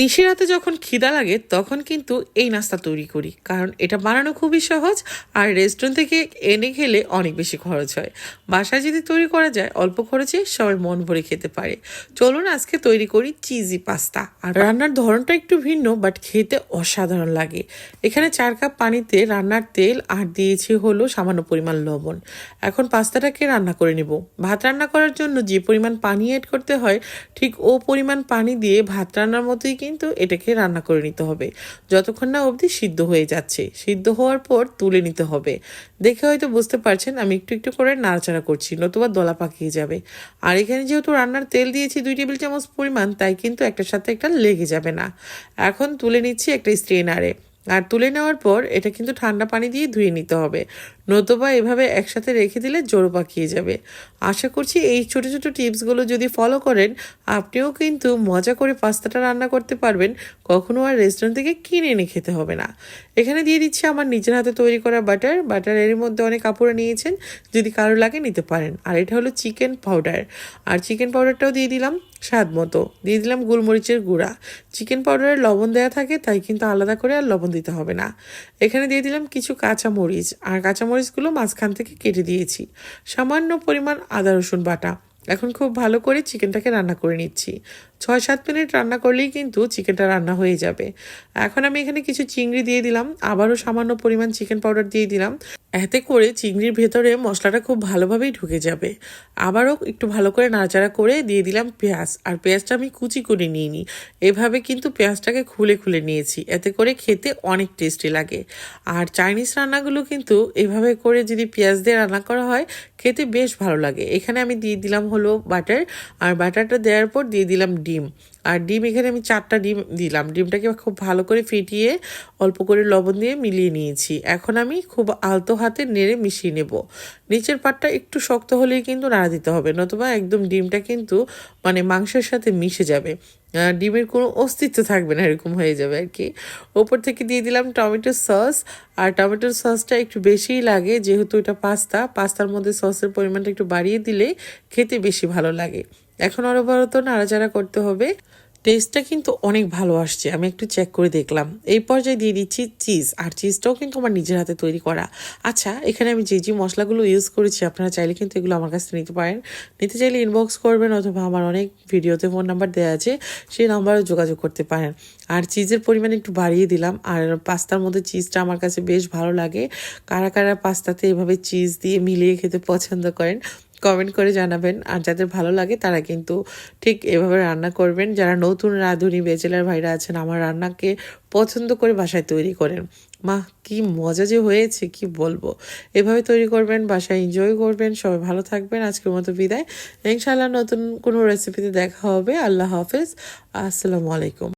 নিশিরাতে যখন খিদা লাগে, তখন কিন্তু এই নাস্তা তৈরি করি। কারণ এটা বানানো খুবই সহজ আর রেস্টুরেন্ট থেকে এনে খেলে অনেক বেশি খরচ হয়। বাসায় যদি তৈরি করা যায়, অল্প খরচে সবাই মন ভরে খেতে পারে। চলুন আজকে তৈরি করি চিজি পাস্তা। আর রান্নার ধরনটা একটু ভিন্ন বাট খেতে অসাধারণ লাগে। এখানে চার কাপ পানিতে রান্নার তেল আর দিয়েছি হলো সামান্য পরিমাণ লবণ। এখন পাস্তাটাকে রান্না করে নেব। ভাত রান্না করার জন্য যে পরিমাণ পানি অ্যাড করতে হয়, ঠিক ও পরিমাণ পানি দিয়ে ভাত রান্নার মতোই কিন্তু এটাকে রান্না করে নিতে হবে। যতক্ষণ না অবধি সিদ্ধ হয়ে যাচ্ছে। সিদ্ধ হওয়ার পর তুলে নিতে হবে। দেখে হয়তো বুঝতে পারছেন, আমি একটু একটু করে নাড়াচাড়া করছি, নতুবা দলা পাকিয়ে যাবে। আর এখানে যেহেতু রান্নার তেল দিয়েছি দুই টেবিল চামচ পরিমাণ, তাই কিন্তু একটার সাথে একটা লেগে যাবে না। এখন তুলে নিচ্ছি একটা স্ট্রেনারে আর তুলে নেওয়ার পর এটা কিন্তু ঠান্ডা পানি দিয়ে ধুয়ে নিতে হবে। নতুবা এভাবে একসাথে রেখে দিলে জোড়ো পাকিয়ে যাবে। আশা করছি এই ছোট ছোট টিপসগুলো যদি ফলো করেন, আপনিও কিন্তু মজা করে পাস্তাটা রান্না করতে পারবেন। কখনো আর রেস্টুরেন্ট থেকে কিনে এনে খেতে হবে না। এখানে দিয়ে দিচ্ছি আমার নিজের হাতে তৈরি করা বাটার বাটার এর মধ্যে অনেক কাপড়ে নিয়েছেন। যদি কারও লাগে নিতে পারেন। আর এটা হলো চিকেন পাউডার আর চিকেন পাউডারটাও দিয়ে দিলাম। স্বাদ মতো। দিয়ে দিলাম গোলমরিচের গুঁড়া। চিকেন পাউডারের লবণ দেওয়া থাকে, তাই কিন্তু আলাদা করে আর লবণ দিতে হবে না। এখানে দিয়ে দিলাম কিছু কাঁচা মরিচ আর কাঁচা মরিচগুলো মাঝখান থেকে কেটে দিয়েছি। সামান্য পরিমাণ আদা রসুন বাটা। এখন খুব ভালো করে চিকেনটাকে রান্না করে নিচ্ছি। ছয়, সাত মিনিট রান্না করলেই কিন্তু চিকেনটা রান্না হয়ে যাবে। এখন আমি এখানে কিছু চিংড়ি দিয়ে দিলাম, আবারও সামান্য পরিমাণ চিকেন পাউডার দিয়ে দিলাম। এতে করে চিংড়ির ভেতরে মশলাটা খুব ভালোভাবেই ঢুকে যাবে। আবারও একটু ভালো করে নাড়াচাড়া করে দিয়ে দিলাম পেঁয়াজ। আর পেঁয়াজটা আমি কুচি করে নিয়ে নিই এভাবে কিন্তু পেঁয়াজটাকে খুলে খুলে নিয়েছি। এতে করে খেতে অনেক টেস্টি লাগে। আর চাইনিজ রান্নাগুলো কিন্তু এভাবে করে যদি পেঁয়াজ দিয়ে রান্না করা হয় খেতে বেশ ভালো লাগে। এখানে আমি দিয়ে দিলাম হলো বাটার আর বাটারটা দেওয়ার পর দিয়ে দিলাম ডিম। আর ডিম এখানে আমি চারটা ডিম দিলাম। ডিমটাকে খুব ভালো করে ফিটিয়ে অল্প করে লবণ দিয়ে মিলিয়ে নিয়েছি। এখন আমি খুব আলতো হাতে নেড়ে মিশিয়ে নেব। নিচের পাটটা একটু শক্ত হলেই কিন্তু নাড়া দিতে হবে, নতুবা একদম ডিমটা কিন্তু মানে মাংসের সাথে মিশে যাবে। ডিমের কোনো অস্তিত্ব থাকবে না, এরকম হয়ে যাবে আর কি। ওপর থেকে দিয়ে দিলাম টমেটো সস, আর টমেটোর সসটা একটু বেশিই লাগে, যেহেতু এটা পাস্তা। পাস্তার মধ্যে সসের পরিমাণটা একটু বাড়িয়ে দিলে খেতে বেশি ভালো লাগে। এখন অনবরত নাড়াচাড়া করতে হবে। টেস্টটা কিন্তু অনেক ভালো আসছে। আমি একটু চেক করে দেখলাম। এই পর্যায়ে দিয়ে দিচ্ছি চিজ আর চিজটাও কিন্তু আমার নিজের হাতে তৈরি করা। আচ্ছা এখানে আমি যে যে মশলাগুলো ইউজ করেছি, আপনারা চাইলে কিন্তু এগুলো আমার কাছে নিতে পারেন। নিতে চাইলে ইনবক্স করবেন অথবা আমার অনেক ভিডিওতে ফোন নাম্বার দেওয়া আছে, সেই নাম্বারে যোগাযোগ করতে পারেন। আর চিজের পরিমাণ একটু বাড়িয়ে দিলাম, আর পাস্তার মধ্যে চিজটা আমার কাছে বেশ ভালো লাগে। কারা কারা পাস্তাতে এভাবে চিজ দিয়ে মিলিয়ে খেতে পছন্দ করেন কমেন্ট করে জানাবেন। আর যাদের ভালো লাগে, তারা কিন্তু ঠিক এভাবে রান্না করবেন। যারা নতুন রাঁধুনি বেচেলার ভাইরা আছেন, আমার রান্নাকে পছন্দ করে বাসায় তৈরি করেন। মা কি মজা যে হয়েছে, কি বলব? এভাবে তৈরি করবেন, বাসায় এনজয় করবেন, সবাই ভালো থাকবেন। আজকের মতো বিদায়। ইনশাআল্লাহ নতুন কোনো রেসিপিতে দেখা হবে। আল্লাহ হাফেজ। আসসালামু আলাইকুম।